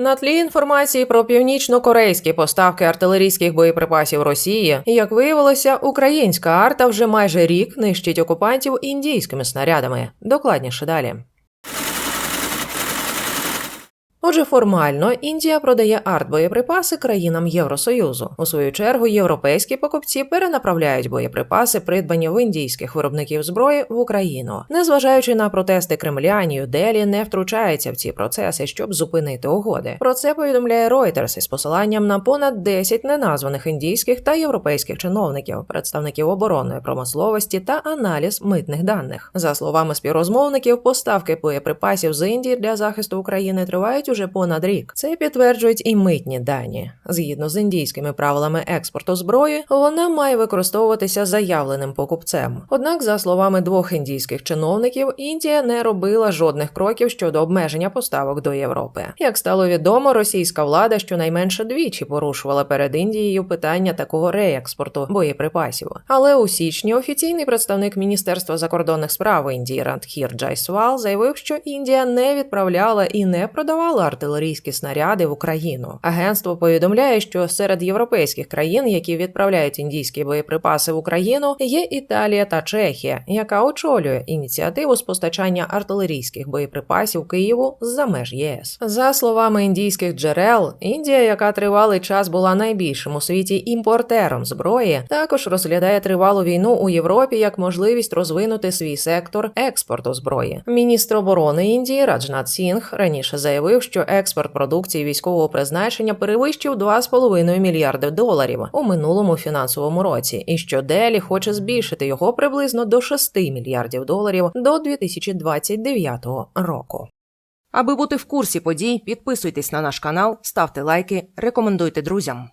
На тлі інформації про північно-корейські поставки артилерійських боєприпасів Росії, як виявилося, українська арта вже майже рік нищить окупантів індійськими снарядами. Докладніше далі. Отже, формально Індія продає артбоєприпаси країнам Євросоюзу. У свою чергу європейські покупці перенаправляють боєприпаси, придбані в індійських виробників зброї в Україну. Незважаючи на протести Кремля, Нью-Делі не втручається в ці процеси, щоб зупинити угоди. Про це повідомляє Reuters із посиланням на понад 10 неназваних індійських та європейських чиновників, представників оборонної промисловості та аналіз митних даних. За словами співрозмовників, поставки боєприпасів з Індії для захисту України тривають уже понад рік. Це підтверджують і митні дані. Згідно з індійськими правилами експорту зброї, вона має використовуватися заявленим покупцем. Однак, за словами двох індійських чиновників, Індія не робила жодних кроків щодо обмеження поставок до Європи. Як стало відомо, російська влада щонайменше двічі порушувала перед Індією питання такого реекспорту боєприпасів. Але у січні офіційний представник Міністерства закордонних справ Індії Рандхір Джайсвал заявив, що Індія не відправляла і не продавала артилерійські снаряди в Україну. Агентство повідомляє, що серед європейських країн, які відправляють індійські боєприпаси в Україну, є Італія та Чехія, яка очолює ініціативу з постачання артилерійських боєприпасів Києву з-за меж ЄС. За словами індійських джерел, Індія, яка тривалий час була найбільшим у світі імпортером зброї, також розглядає тривалу війну у Європі як можливість розвинути свій сектор експорту зброї. Міністр оборони Індії Раджнат Сінг раніше заявив, що експорт продукції військового призначення перевищив 2,5 мільярди доларів у минулому фінансовому році, і що Делі хоче збільшити його приблизно до 6 мільярдів доларів до 2029 року. Аби бути в курсі подій, підписуйтесь на наш канал, ставте лайки, рекомендуйте друзям.